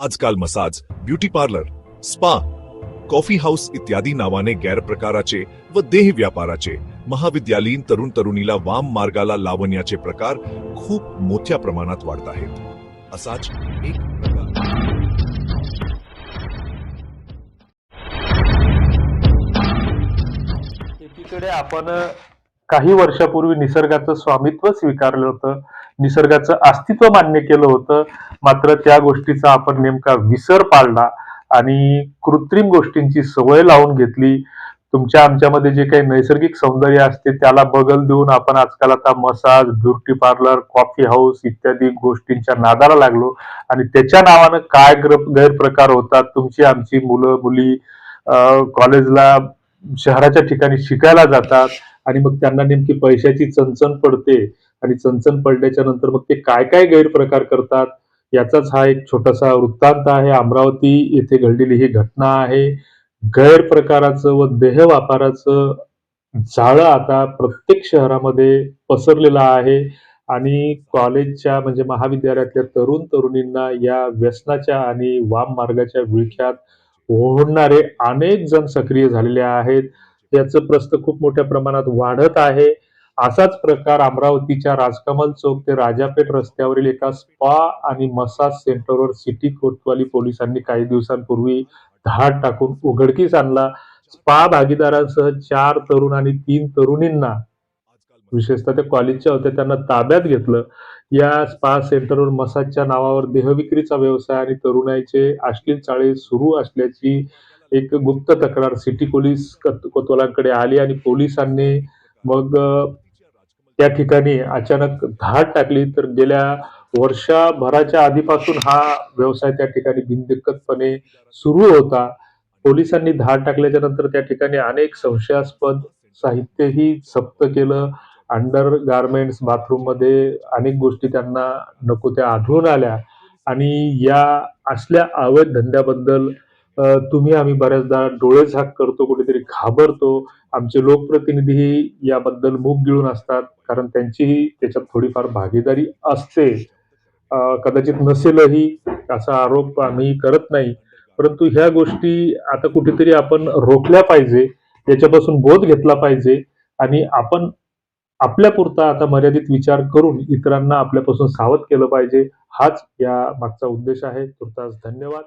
आजकाल massage beauty parlour spa coffee house इत्यादी नावाने गैरप्रकाराचे व देह व्यापाराचे महाविद्यालयीन तरुण तरुणीला वाम मार्गाला लावण्याचे प्रकार खूप मोठ्या प्रमाणात वाढत आहेत. असाच एक प्रकार. एकीकडे आपण काही वर्षापूर्वी निसर्गाचं स्वामित्व स्वीकारलं होतं निसर्गाचं अस्तित्व मान्य केलं होतं मात्र त्या गोष्टीचा आपण नेमका विसर पाळला आणि कृत्रिम गोष्टींची सवय लावून घेतली. तुमच्या आमच्यामध्ये जे काही नैसर्गिक सौंदर्य असते त्याला बगल देऊन आपण आजकाल आता massage beauty parlour coffee house इत्यादी गोष्टींच्या नादाला लागलो आणि त्याच्या नावानं काय ग्र- गैरप्रकार होतात? तुमची आमची मुलं मुली कॉलेजला शहराच्या ठिकाणी शिकायला जातात. आणि मग त्यांना नेमकी पैशाची चणचण पडते आणि चणचण पडल्याच्या नंतर मग ते काय काय गैरप्रकार करतात याचाच हा एक छोटासा वृत्तांत आहे. अमरावती येथे घडलेली ही घटना आहे. गैरप्रकाराचं व देह व्यापाराचं जाळं आता प्रत्येक शहरामध्ये पसरलेलं आहे आणि कॉलेजच्या म्हणजे महाविद्यालयातल्या तरुण तरुणींना या व्यसनाच्या आणि वाम मार्गाच्या विळख्यात ओढणारे अनेक जण सक्रिय झालेले आहेत. याचं प्रस्त खूप मोठ्या प्रमाणात वाढत आहे. असाच प्रकार अमरावतीच्या राजकमल चौक ते राजापेठ रस्त्यावरील एका स्पा आणि मसाज सेंटरवर सिटी कोतवाली पोलिसांनी काही दिवसांपूर्वी धाड टाकून उघडकीस आणला. स्पा भागीदारांसह चार तरुण आणि तीन तरुणींना विशेषतः त्या कॉलेजच्या होत्या त्यांना ताब्यात घेतलं. या स्पा सेंटरवर मसाजच्या नावावर देहविक्रीचा व्यवसाय आणि तरुणाईचे अश्लील चाळे सुरू असल्याची एक गुप्त तक्रार. सिटी पोलीस कोतवालांकडे आली आणि पोलिसांनी मग त्या ठिकाणी अचानक धाड टाकली. तर गेल्या वर्षभराच्या आधीपासून हा व्यवसाय त्या ठिकाणी बिनदिक्कतपणे सुरू होता. पोलिसांनी धाड टाकल्याच्या नंतर त्या ठिकाणी अनेक संशयास्पद साहित्यही जप्त केलं. अंडर गार्मेंट्स बाथरूममध्ये अनेक गोष्टी त्यांना नको त्या आढळून आल्या. आणि या असल्या अवैध धंद्याबद्दल तुम्ही आम्ही बऱ्याचदा डोळे झाक करतो कुठेतरी घाबरतो. आमचे लोकप्रतिनिधीही याबद्दल मूग गिळून असतात कारण त्यांचीही त्याच्यात थोडीफार भागीदारी असते. कदाचित नसेलही असा आरोप आम्ही करत नाही. परंतु ह्या गोष्टी आता कुठेतरी आपण रोखल्या पाहिजे याच्यापासून बोध घेतला पाहिजे आणि आपण आपल्यापुरता आता मर्यादित विचार करून इतरांना आपल्यापासून सावध केलं पाहिजे. हाच या मागचा उद्देश आहे. तुर्तास धन्यवाद.